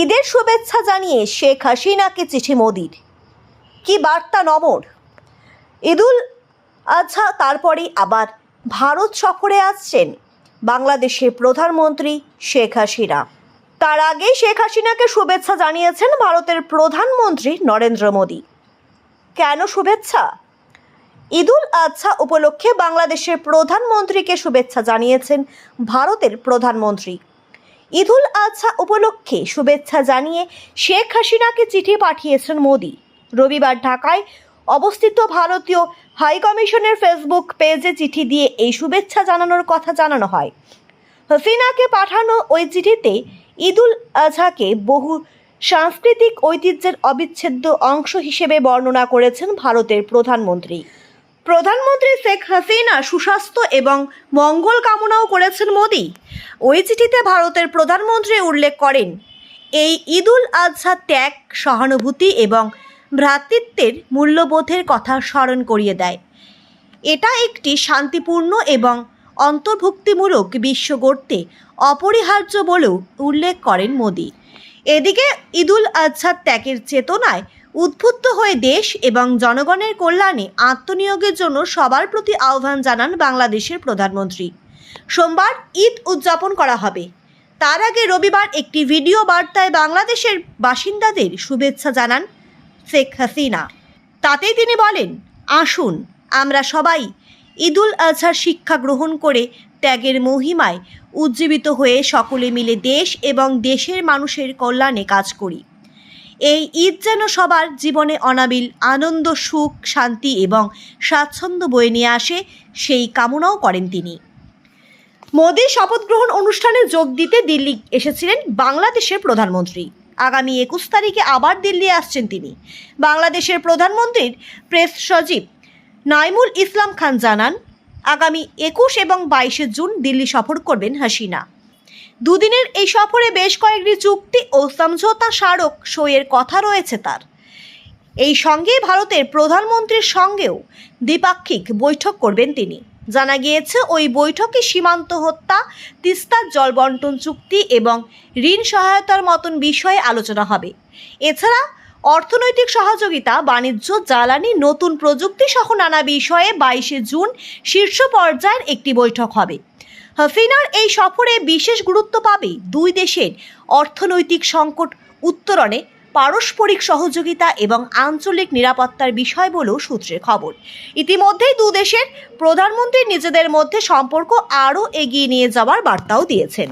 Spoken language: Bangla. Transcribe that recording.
ঈদের শুভেচ্ছা জানিয়ে শেখ হাসিনাকে চিঠি মোদির। কি বার্তা নমর। ঈদুল আজহা তারপরেই আবার ভারত সফরে আসছেন বাংলাদেশের প্রধানমন্ত্রী শেখ হাসিনা। তার আগে শেখ হাসিনাকে শুভেচ্ছা জানিয়েছেন ভারতের প্রধানমন্ত্রী নরেন্দ্র মোদী। কেন শুভেচ্ছা? ঈদুল আজহা উপলক্ষে বাংলাদেশের প্রধানমন্ত্রীকে শুভেচ্ছা জানিয়েছেন ভারতের প্রধানমন্ত্রী ঈদুল আজহা উপলক্ষে শুভেচ্ছা জানিয়ে শেখ হাসিনাকে চিঠি পাঠিয়েছেন মোদি। রবিবার ঢাকায় অবস্থিত ভারতীয় হাইকমিশনের ফেসবুক পেজে চিঠি দিয়ে এই শুভেচ্ছা জানানোর কথা জানানো হয়। হাসিনাকে পাঠানো ওই চিঠিতে ঈদুল আজহাকে বহু সাংস্কৃতিক ঐতিহ্যের অবিচ্ছেদ্য অংশ হিসেবে বর্ণনা করেছেন ভারতের প্রধানমন্ত্রী। প্রধানমন্ত্রী শেখ হাসিনা সুস্বাস্থ্য এবং মঙ্গল কামনাও করেছেন মোদি। ওই চিঠিতে ভারতের প্রধানমন্ত্রী উল্লেখ করেন, এই ঈদুল আজহা ত্যাগ সহানুভূতি এবং ভ্রাতৃত্বের মূল্যবোধের কথা স্মরণ করিয়ে দেয়। এটা একটি শান্তিপূর্ণ এবং অন্তর্ভুক্তিমূলক বিশ্ব গড়তে অপরিহার্য বলেও উল্লেখ করেন মোদী। এদিকে ঈদুল আজহার ত্যাগের চেতনায় উদ্বুদ্ধ হয়ে দেশ এবং জনগণের কল্যাণে আত্মনিয়োগের জন্য সবার প্রতি আহ্বান জানান বাংলাদেশের প্রধানমন্ত্রী। সোমবার ঈদ উদযাপন করা হবে। তার আগে রবিবার একটি ভিডিও বার্তায় বাংলাদেশের বাসিন্দাদের শুভেচ্ছা জানান শেখ হাসিনা। তাতেই তিনি বলেন, আসুন, আমরা সবাই ঈদুল আজহার শিক্ষা গ্রহণ করে ত্যাগের মহিমায় উজ্জীবিত হয়ে সকলে মিলে দেশ এবং দেশের মানুষের কল্যাণে কাজ করি। এই ঈদ যেন সবার জীবনে অনাবিল আনন্দ, সুখ, শান্তি এবং স্বাচ্ছন্দ্য বয়ে নিয়ে আসে, সেই কামনাও করেন তিনি। মোদীর শপথ গ্রহণ অনুষ্ঠানে যোগ দিতে দিল্লি এসেছিলেন বাংলাদেশের প্রধানমন্ত্রী। আগামী একুশ তারিখে আবার দিল্লি আসছেন তিনি। বাংলাদেশের প্রধানমন্ত্রীর প্রেস সচিব নাইমুল ইসলাম খান জানান, আগামী একুশ এবং বাইশে জুন দিল্লি সফর করবেন হাসিনা। দুদিনের এই সফরে বেশ কয়েকটি চুক্তি ও সমঝোতা স্মারক সইয়ের কথা রয়েছে তার। এই সঙ্গে ভারতের প্রধানমন্ত্রীর সঙ্গেও দ্বিপাক্ষিক বৈঠক করবেন তিনি। জানা গিয়েছে, ওই বৈঠকে সীমান্ত হত্যা তিস্তার জল বন্টন চুক্তি এবং ঋণ সহায়তার মতন বিষয়ে আলোচনা হবে। এছাড়া, অর্থনৈতিক সহযোগিতা, বাণিজ্য, জ্বালানি, নতুন প্রযুক্তি সহ নানা বিষয়ে বাইশে জুন শীর্ষ পর্যায়ের একটি বৈঠক হবে। হাসিনার এই সফরে বিশেষ গুরুত্ব পাবে দুই দেশের অর্থনৈতিক সংকট উত্তরণে, পারস্পরিক সহযোগিতা এবং আঞ্চলিক নিরাপত্তার বিষয় বলেও সূত্রের খবর। ইতিমধ্যেই দু দেশের প্রধানমন্ত্রী নিজেদের মধ্যে সম্পর্ক আরও এগিয়ে নিয়ে যাওয়ার বার্তাও দিয়েছেন।